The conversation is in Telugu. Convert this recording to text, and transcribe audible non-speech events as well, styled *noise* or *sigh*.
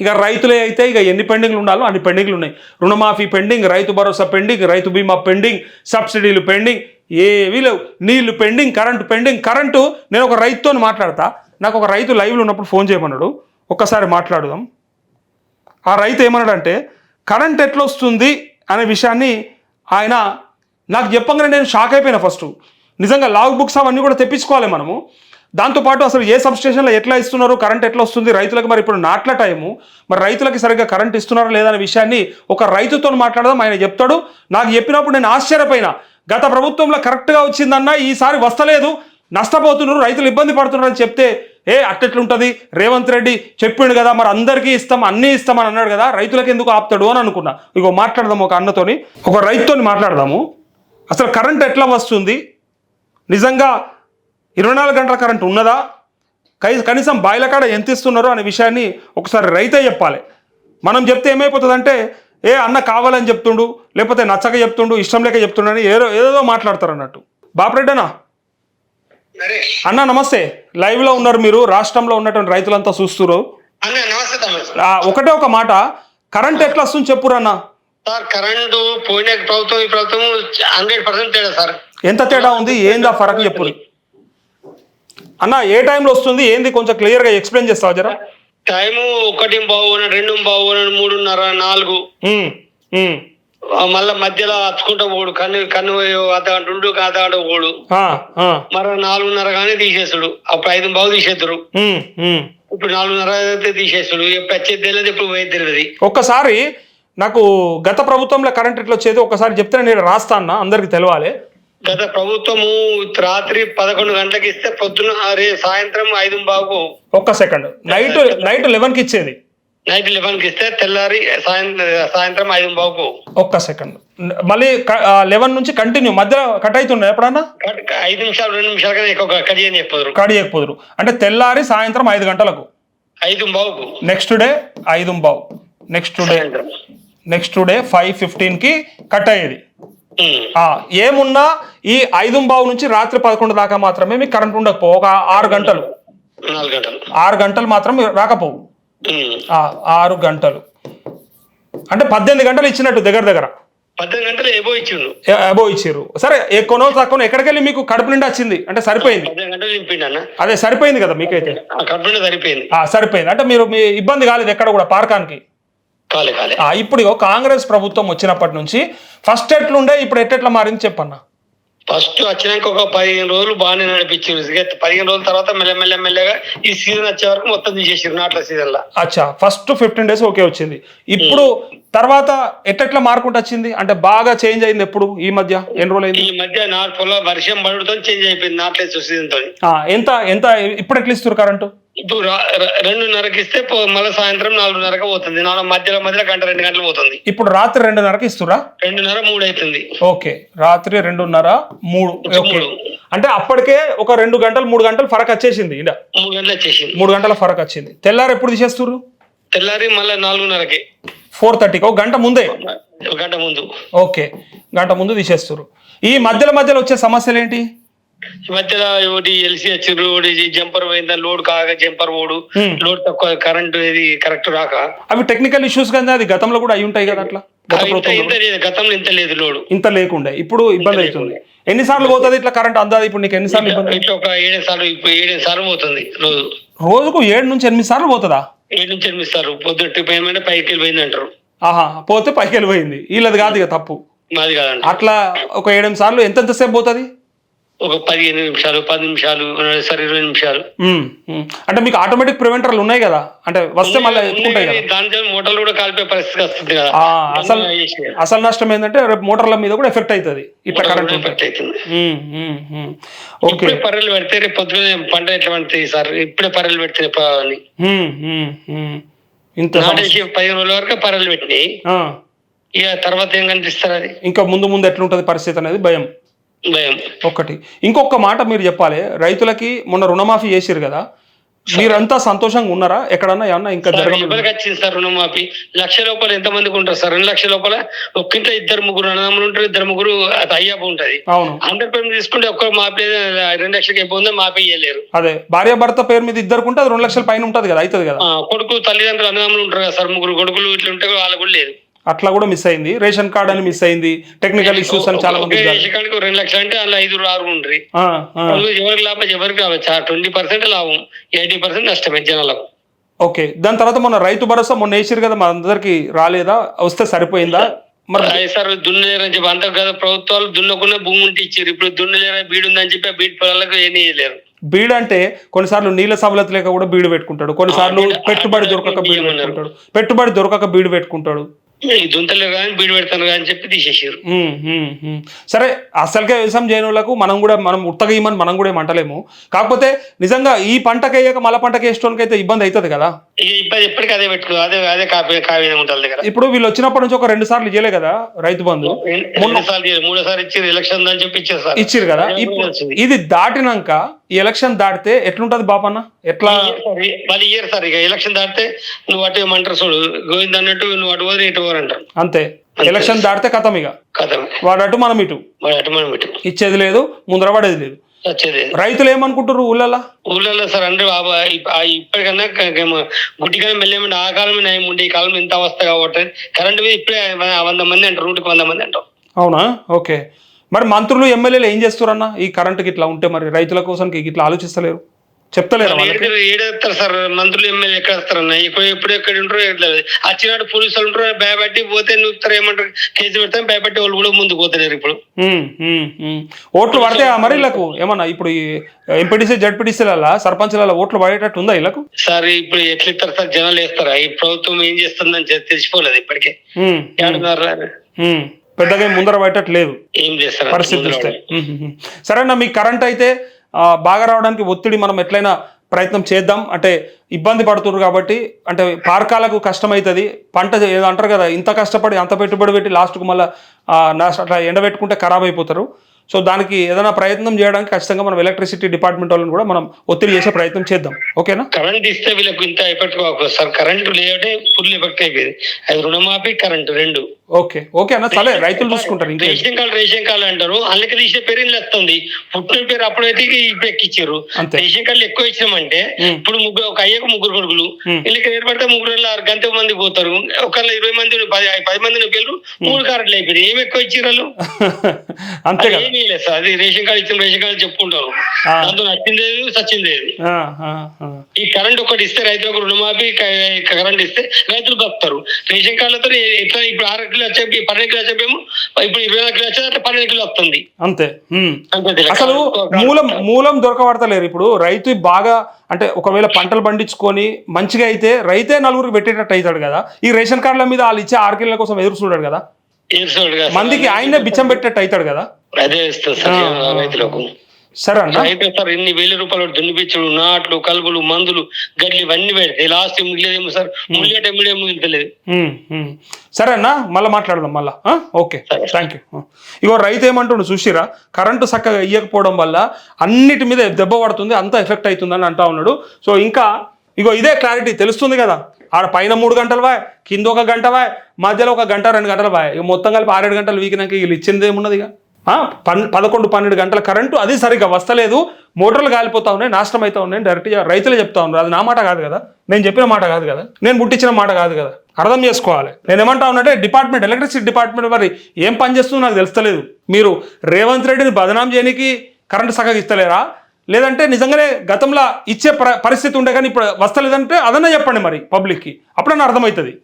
ఇక రైతులే అయితే ఇక ఎన్ని పెండింగ్లు ఉండాలో అన్ని పెండింగ్లు ఉన్నాయి. రుణమాఫీ పెండింగ్ రైతు భరోసా పెండింగ్ రైతు బీమా పెండింగ్ సబ్సిడీలు పెండింగ్ ఏవీ లేవు. నీళ్ళు పెండింగ్ కరెంటు పెండింగ్. కరెంటు నేను ఒక రైతుతో మాట్లాడతా. నాకు ఒక రైతు లైవ్లో ఉన్నప్పుడు ఫోన్ చేయమన్నాడు. ఒక్కసారి మాట్లాడుదాం. ఆ రైతు ఏమన్నాడంటే కరెంట్ ఎట్లా వస్తుంది అనే విషయాన్ని ఆయన నాకు చెప్పంగానే నేను షాక్ అయిపోయినా ఫస్ట్. నిజంగా లాగ్ బుక్స్ అవన్నీ కూడా తెప్పించుకోవాలి మనము. దాంతోపాటు అసలు ఏ సబ్స్టేషన్లో ఎట్లా ఇస్తున్నారు కరెంట్ ఎట్లా వస్తుంది రైతులకు మరి ఇప్పుడు నాట్ల టైము మరి రైతులకి సరిగ్గా కరెంట్ ఇస్తున్నారా లేదనే విషయాన్ని ఒక రైతుతో మాట్లాడదాం ఆయన చెప్తాడు. నాకు చెప్పినప్పుడు నేను ఆశ్చర్యపోయినా. గత ప్రభుత్వంలో కరెక్ట్గా వచ్చిందన్న ఈసారి వస్తలేదు. నష్టపోతున్నారు రైతులు ఇబ్బంది పడుతున్నారు అని చెప్తే ఏ అట్టెట్లుంటుంది? రేవంత్ రెడ్డి చెప్పిండు కదా మరి అందరికీ ఇస్తాం అన్నీ ఇస్తామని అన్నాడు కదా రైతులకు ఎందుకు ఆపుతాడు? అని అనుకున్నా. ఇగో మాట్లాడదాం ఒక అన్నతోని ఒక రైతుతోని మాట్లాడదాము. అసలు కరెంట్ ఎట్లా వస్తుంది? నిజంగా ఇరవై నాలుగు గంటల కరెంట్ ఉన్నదా? కై కనీసం బాయిల కాడ ఎంత ఇస్తున్నారో అనే విషయాన్ని ఒకసారి రైతే చెప్పాలి. మనం చెప్తే ఏమైపోతుందంటే ఏ అన్న కావాలని చెప్తుండు లేకపోతే నచ్చక చెప్తుండు ఇష్టం లేక చెప్తుండు అని ఏదో ఏదో మాట్లాడతారు అన్నట్టు బాపరెడ్డనా? అన్న నమస్తే. లైవ్లో ఉన్నారు మీరు రాష్ట్రంలో ఉన్నటువంటి రైతులంతా చూస్తున్నారు ఒకటే ఒక మాట. కరెంట్ ఎట్లా వస్తుంది చెప్పురు అన్న? సార్ కరెంటు పోయిన ప్రభుత్వం ఈ ప్రభుత్వం హండ్రెడ్ పర్సెంట్ తేడా సార్. ఎంత తేడా ఉంది? ఏందా ఫరక్ చెప్పురు అన్న ఏ టైంలో వస్తుంది? ఏంది? కొంచెం క్లియర్గా ఎక్స్ప్లెయిన్ చేస్తావా జరా? టైము ఒకటి బాగున్నాడు రెండు బాగున్నాడు మూడున్నర నాలుగు. మళ్ళా మధ్యలో అచ్చుకుంటా పోడు. కన్ను కన్ను అర్ధ గంట పోడు. మరో నాలుగున్నర కానీ తీసేస్తాడు అప్పుడు ఐదు ఉమ్, ఉమ్. ఇప్పుడు నాలుగున్నర అయితే తీసేస్తాడు ఎప్పుడు వచ్చేది తెలియదు ఇప్పుడు పోయేది తెలియదు. ఒక్కసారి నాకు గత ప్రభుత్వంలో కరెంట్ ఎట్లా వచ్చేది? ఒకసారి చెప్తే నేను రాస్తా అన్న అందరికి తెలవాలి. గత ప్రభుత్వము రాత్రి పదకొండు గంటలకు ఇస్తే పొద్దున సాయంత్రం ఐదు బాగు ఒక్క సెకండ్. నైట్ నైట్ లెవెన్కి ఇచ్చేది. నైట్ లెవెన్కి ఇస్తే తెల్లారి సాయంత్రం ఐదు బాగు ఒక్క సెకండ్. మళ్ళీ లెవెన్ నుంచి కంటిన్యూ. మధ్యలో కట్ అవుతుండే ఎప్పుడన్నా? ఐదు నిమిషాలు రెండు నిమిషాలు కానీ ఎక్కువ కట్ చెప్పదు కట్ చేయకపోదురు. అంటే తెల్లారి సాయంత్రం ఐదు గంటలకు. ఐదు బావుకు నెక్స్ట్ డే ఐదు బావు next day next day five ఫిఫ్టీన్కి cut అయ్యేది. ఏమున్నా ఈ ఐదు బావు నుంచి రాత్రి పదకొండు దాకా మాత్రమే మీకు కరెంట్ ఉండకపో ఒక ఆరు గంటలు. ఆరు గంటలు మాత్రం రాకపోవు ఆరు గంటలు. అంటే పద్దెనిమిది గంటలు ఇచ్చినట్టు దగ్గర దగ్గర. అబో ఇచ్చారు సరే ఎక్కువనో తక్కువ ఎక్కడికి వెళ్ళి మీకు కడుపు నిండా వచ్చింది. అంటే సరిపోయింది. అదే సరిపోయింది కదా మీకైతే. సరిపోయింది. అంటే మీరు మీ ఇబ్బంది కాలేదు ఎక్కడ కూడా పార్కానికి. కాలే కాలే. ఆ, ఇప్పుడు కాంగ్రెస్ ప్రభుత్వం వచ్చినప్పటి నుంచి ఫస్ట్ ఎట్లుండే ఇప్పుడు ఎట్టెట్లా మారింది చెప్పన్న? ఫస్ట్ వచ్చినాక ఒక పదిహేను రోజులు బాగానే నడిపించారు ఇక పదిహేను రోజుల తర్వాత మెల్లమెల్ల మెల్లగా ఈ సీజన్ వచ్చే వరకు మొత్తం తీసేసారు నాట్ల సీజన్ లా అచ్చా ఫస్ట్ ఫిఫ్టీన్ డేస్ ఓకే వచ్చింది. ఇప్పుడు తర్వాత ఎట్టెట్లా మారుకుంటూ వచ్చింది? అంటే బాగా చేంజ్ అయింది ఎప్పుడు? ఈ మధ్య ఎన్ని రోజులు అయింది? ఈ మధ్య నాట్ వర్షం పడడంతో చేంజ్ అయిపోయింది నాట్ల సీజన్తో ఎంత ఎంత ఇప్పుడు ఎట్లా ఇస్తారు కరెంటు? ఇప్పుడు రెండున్నరకి ఇస్తే మళ్ళీ సాయంత్రం నాలుగున్నరకు పోతుంది. నాలుగు మధ్యలో మధ్యలో గంట రెండు గంటలు పోతుంది. ఇప్పుడు రాత్రి రెండున్నరకి ఇస్తురా రెండున్నర మూడు అవుతుంది ఓకే. రాత్రి రెండున్నర మూడు. అంటే అప్పటికే ఒక రెండు గంటలు మూడు గంటలు ఫరక్ వచ్చేసింది. ఈడ మూడు గంటలు వచ్చేసింది. మూడు గంటల ఫరక్ వచ్చింది. తెల్లారు ఎప్పుడు తీసేస్తుర్రు? తెల్లారి మళ్ళీ నాలుగున్నరకి. ఫోర్ థర్టీకి ఒక గంట ముందే? ఒక గంట ముందు. ఓకే. గంట ముందు తీసేస్తుర్రు. ఈ మధ్యలో మధ్యలో వచ్చే సమస్యలు ఏంటి? ఈ మధ్యలో ఒకటి ఎల్సీ వచ్చిండ్రు ఒకటి జంపర్ పోయిందా లోడ్ కాక జంపర్ Hmm. లోడ్ తక్కువ కరెంట్ ఇది కరెక్ట్ రాక. అవి టెక్నికల్ ఇష్యూస్ కదా అది గతంలో కూడా అయి ఉంటాయి కదా అట్లా? గతంలో ఇంత లేదు లోడు. ఇంత లేకుండే. ఇప్పుడు ఇబ్బంది అవుతుంది. ఎన్నిసార్లు పోతుంది ఇట్లా కరెంట్ అందాది? ఇప్పుడు నీకు ఎన్నిసార్లు ఇబ్బంది? ఇట్లా ఒక ఏడు సార్లు ఇప్పుడు ఏడు సార్లు పోతుంది రోజు. రోజుకు ఏడు నుంచి ఎనిమిది సార్లు పోతుందా? ఏడు నుంచి ఎనిమిది సార్లు. పొద్దున్న ట్రిప్ ఏమైనా పైకి వెళ్ళిపోయింది అంటారు. ఆహా పోతే పైకి వెళ్ళిపోయింది. వీళ్ళది కాదు ఇక తప్పు. అట్లా ఒక ఏడెనిమిది సార్లు ఎంతెంత సేపు పోతుంది? ఒక పదిహేను నిమిషాలు పది నిమిషాలు సరే ఇరవై నిమిషాలు. అంటే మీకు ఆటోమేటిక్ ప్రివెంటర్లు ఉన్నాయి కదా? అంటే వస్తే మళ్ళీ ఎత్తుకుంటాయి కదా? దాంట్లో మోటార్లు కూడా కాలిపోయే పరిస్థితి వస్తుంది కదా. అసలు అసలు నష్టం ఏంటంటే రేపు మోటార్ల మీద కూడా ఎఫెక్ట్ అవుతుంది. ఇట్లా కరెంట్ ఎఫెక్ట్ అవుతుంది. ఓకే. పర్రెలు పెడితే రేపు పొద్దున పంట ఎట్లా పండుతాయి సార్ ఇప్పుడే పర్రెలు పెడితే అని. ఇంత పదిహేను రోజుల వరకు పర్రెలు పెట్టినాయి. ఇక తర్వాత ఏం కనిపిస్తారు అది? ఇంకా ముందు ముందు ఎట్లుంటుంది పరిస్థితి అనేది భయం. భయం ఒక్కటి ఇంకొక మాట మీరు చెప్పాలి. రైతులకి మొన్న రుణమాఫీ చేసిరు కదా. మీరంతా సంతోషంగా ఉన్నారా? ఎక్కడన్నా ఏమన్నా ఇంకా ఎవరికి వచ్చింది సార్ రుణమాఫీ? లక్ష లోపల ఎంత మందికి ఉంటారు సార్? రెండు లక్షల లోపల ఒక్కింట్లో ఇద్దరు ముగ్గురు అన్నదమ్ములు ఉంటారు ఇద్దరు ముగ్గురు అయ్యాపు ఉంటది. అవును. అందరి పేరు మీద తీసుకుంటే ఒక్క మాఫీ రెండు లక్షలకి ఉందో మాఫీ ఇయ్యలేరు అదే. భార్య భర్త పేరు మీద ఇద్దరు ఉంటే అది రెండు లక్షల పైన ఉంటుంది కదా అవుతుంది కదా? కొడుకు తల్లిదండ్రులు అన్నదమ్ములు ఉంటారు కదా సార్ ముగ్గురు కొడుకులు ఇట్లా ఉంటే వాళ్ళకు కూడా లేదు. అట్లా కూడా మిస్ అయింది. రేషన్ కార్డ్ అని మిస్ అయింది. టెక్నికల్ ఇష్యూస్ అని చాలా మంది ఒకే రేషకాడికి రెండు లక్షలు అంటే అందులో ఐదు ఆరు ఉండ్రి. ఎవరికి లాభం? ఎవరికి రావచ్చు ట్వంటీ పర్సెంట్ లాభం. ఎయిటీ పర్సెంట్ నష్టమే జనాలకు. ఓకే. దాని తర్వాత మొన్న రైతు భరోసా మొన్న వేసారు కదా మా అందరికి రాలేదా? వస్తే సరిపోయిందా? మరి సార్ దున్నలేరని చెప్పి అంత కదా ప్రభుత్వాలు దున్నకుండా భూమి ఉంటే ఇచ్చారు ఇప్పుడు దున్నలేర బీడు ఉందని చెప్పి ఆ బీడు పొలాలకు ఏమీ చేయలేరు బీడు అంటే కొన్నిసార్లు నీళ్ళ సవలత లేక కూడా బీడు పెట్టుకుంటాడు. కొన్నిసార్లు పెట్టుబడి దొరకక బీడు పెట్టుకుంటాడు. పెట్టుబడి దొరకక బీడు పెట్టుకుంటాడు. ఈ దుంతలేరు కానీ బీడు పెడతాను కానీ చెప్పి తీసేసారు సరే అసలుకే వ్యవసాయం చేయని వాళ్ళకు మనం కూడా మనం ఉత్తగా ఇవ్వమని మనం కూడా ఏమంటలేము కాకపోతే నిజంగా ఈ పంటకేయక వేయక మళ్ళీ పంటకి ఇబ్బంది అవుతుంది కదా. ఇక ఇప్పుడు ఎప్పటికీ అదే పెట్టుకో అదే అదే కాపీ కావ్యం ఉంటుంది దగ్గర ఇప్పుడు వీళ్ళు వచ్చినప్పటి నుంచి ఒక రెండు సార్లు ఇయ్యలే కదా రైతు బంధు. రెండుసార్లు చేయరు, మూడోసారి ఇచ్చారు ఎలక్షన్ అని చెప్పి ఇచ్చారు ఇచ్చిరు కదా. ఇది దాటినాక ఈ ఎలక్షన్ దాటితే ఎట్లుంటది బాపన్న? ఎట్లా? వాళ్ళు ఇయ్యరు సార్ ఇక. ఎలక్షన్ దాటితే నువ్వు అటు ఏమంటారు చూడు గోవింద్ అన్నట్టు నువ్వు అటు పోరు ఇటు పోరు అంటారు. అంతే. ఎలక్షన్ దాటితే కథం ఇక. కథ వాడు అటు మనం ఇటు. వాడు అటు మనం ఇటు. ఇచ్చేది లేదు ముందర పడేది లేదు. రైతులు ఏమనుకుంటారు ఊళ్ళల్లో? ఊళ్ళలో సార్ అంటే ఇప్పటికన్నా గుడ్డిగా మెల్లేమంటే ఆ కాలం నయం ఉండే ఈ కాలం ఇంత అవస్థ కాబట్టి కరెంట్ మీద ఇప్పుడే వంద మంది అంటారు నూటికి వంద మంది అంటారు. అవునా? ఓకే. మరి మంత్రులు ఎమ్మెల్యేలు ఏం చేస్తారన్న? ఈ కరెంటుకి ఇట్లా ఉంటే మరి రైతుల కోసం ఇట్లా ఆలోచిస్తలేరు? చెప్తలేరు ఏడేస్తారు సార్ మంత్రులు ఎమ్మెల్యే ఎక్కడ వస్తారన్న ఇప్పుడు ఎప్పుడు ఎక్కడ ఉంటారో ఎట్లా వచ్చినాడు పోలీసులు ఉంటారు భయపట్టి పోతే నువ్వు ఏమంటారు కేసు పెడతాం భయపట్టి వాళ్ళు కూడా ముందుకు పోతలేరు ఇప్పుడు. ఓట్లు పడతాయా మరి వీళ్ళకు ఏమన్నా ఇప్పుడు ఎంపీటీసీ జడ్పీటీసీల సర్పంచ్ల ఓట్లు పడేటట్టు ఉందా వీళ్ళకు సార్ ఇప్పుడు ఎట్లా ఇస్తారు సార్ జనాలు వేస్తారా? ఈ ప్రభుత్వం ఏం చేస్తుందని తెలిసిపోలేదు ఇప్పటికే. పెద్దగా ముందర పడేటట్టు లేదు. ఏం చేస్తారు? పరిస్థితి. సరేనా మీ కరెంట్ అయితే బాగా రావడానికి ఒత్తిడి మనం ఎట్లయినా ప్రయత్నం చేద్దాం. అంటే ఇబ్బంది పడుతున్నారు కాబట్టి అంటే పార్కాలకు కష్టమవుతుంది పంట ఏదో అంటారు కదా ఇంత కష్టపడి అంత పెట్టుబడి పెట్టి లాస్ట్కు మళ్ళీ అట్లా ఎండబెట్టుకుంటే ఖరాబ్ అయిపోతారు. సో దానికి ఏదైనా ప్రయత్నం చేయడానికి ఖచ్చితంగా మనం ఎలక్ట్రిసిటీ డిపార్ట్మెంట్ వాళ్ళని కూడా మనం ఒత్తిడి చేసే ప్రయత్నం చేద్దాం. ఓకేనా? కరెంట్ ఇస్తే వీళ్ళకు ఇంత ఎఫెక్ట్ సార్ కరెంట్ లేదంటే ఫుల్ ఎఫెక్ట్ అయిపోయింది. అది రుణమాఫీ కరెంట్ రెండు. ఓకే. ఓకే అన్న సరే రైతులు చూసుకుంటారు ఇంకేం. రేషన్ కార్డు రేషన్ కార్డు అంటారు. అందుకే తీసే పేరు ఇల్లు వస్తుంది. పుట్టిన పేరు అప్పుడైతే అంతే. రేషన్ కార్డులు ఎక్కువ ఇచ్చినామంటే ఉమ్. ఇప్పుడు ముగ్గురు ఒక అయ్యకు ముగ్గురు కొడుకులు. వీళ్ళకి ఏర్పడితే ముగ్గురు ఆరు గంట మంది పోతారు. ఒకళ్ళ ఇరవై మంది పది పది మంది పేరు మూడు కార్డులు అయిపోయింది ఏమి ఎక్కువ ఇచ్చారు వాళ్ళు? *laughs* అంతే కదా. ఏమీ లేదు సార్. అది రేషన్ కార్డు ఇచ్చిన రేషన్ కార్డు చెప్పుకుంటారు. దాంతో నచ్చింది లేదు సచ్చింది లేదు ఆ, ఆ, ఆ. ఈ కరెంట్ ఒకటి ఇస్తే రైతులకు రుణమాఫీ కరెంట్ ఇస్తే రైతులు బతుకుతారు. రేషన్ కార్డులతో ఎట్లా ఇప్పుడు ఆరు కిలో వచ్చే పన్నెండు కిలో వచ్చేమో ఇప్పుడు ఇరవై నాలుగు కిలో వచ్చే పన్నెండు కిలో వస్తుంది. అంతే. అసలు మూలం మూలం దొరకబడతలేరు. ఇప్పుడు రైతు బాగా అంటే ఒకవేళ పంటలు పండించుకొని మంచిగా అయితే రైతే నలుగురికి పెట్టేటట్టు అవుతాడు కదా. ఈ రేషన్ కార్డుల మీద వాళ్ళు ఇచ్చే ఆరు కిలోల కోసం ఎదురు చూడాడు కదా. మందికి ఆయనే బిచ్చం పెట్టేట్టు అవుతాడు కదా. అదే సార్ ఆ, రైతులకు. సరే అన్న. రైతు సార్ ఎన్ని వేల రూపాయలు దున్నిపించుడు నాట్లు కలుపులు మందులు గడ్లు ఇవన్నీ పెడితే లాస్ట్ మిగిలేదేమో సార్ ముళ్ళేట మిగిలే మిగిలితలేదు ఉమ్. సరే అన్న మళ్ళీ మాట్లాడదాం మళ్ళా? ఓకే. థ్యాంక్ యూ ఇగో రైతు ఏమంటుండు చూసిరా? కరెంటు చక్కగా ఇవ్వకపోవడం వల్ల అన్నిటి మీద దెబ్బ పడుతుంది అంత ఎఫెక్ట్ అవుతుందని అంటా ఉన్నాడు. సో ఇంకా ఇగో ఇదే క్లారిటీ తెలుస్తుంది కదా. ఆడ పైన మూడు గంటలు వాయ్ కింద ఒక గంట వాయ్ మధ్యలో ఒక గంట రెండు గంటలు వాయ్. ఇక మొత్తం కలిపి ఆరేడు గంటలు వీకినాక వీళ్ళు ఇచ్చింది ఏమున్నది ఇక పన్ పదకొండు పన్నెండు గంటల కరెంటు అది సరిగ్గా వస్తలేదు. మోటార్లు కాలిపోతా ఉన్నాయి నాశనం అవుతా ఉన్నాయి. డైరెక్ట్గా రైతులు చెప్తా ఉన్నారు. అది నా మాట కాదు కదా? నేను చెప్పిన మాట కాదు కదా? నేను ముట్టించిన మాట కాదు కదా? అర్థం చేసుకోవాలి. నేను ఏమంటా ఉన్నట్టే డిపార్ట్మెంట్ ఎలక్ట్రిసిటీ డిపార్ట్మెంట్ మరి ఏం పని చేస్తుందో నాకు తెలుస్తలేదు. మీరు రేవంత్ రెడ్డిని బదనాం చేయడానికి కరెంటు సగం ఇస్తలేరా? లేదంటే నిజంగానే గతంలో ఇచ్చే పరిస్థితి ఉండే కానీ ఇప్పుడు వస్తలేదంటే అదన్నా చెప్పండి మరి పబ్లిక్కి. అప్పుడన్నా అర్థమవుతుంది.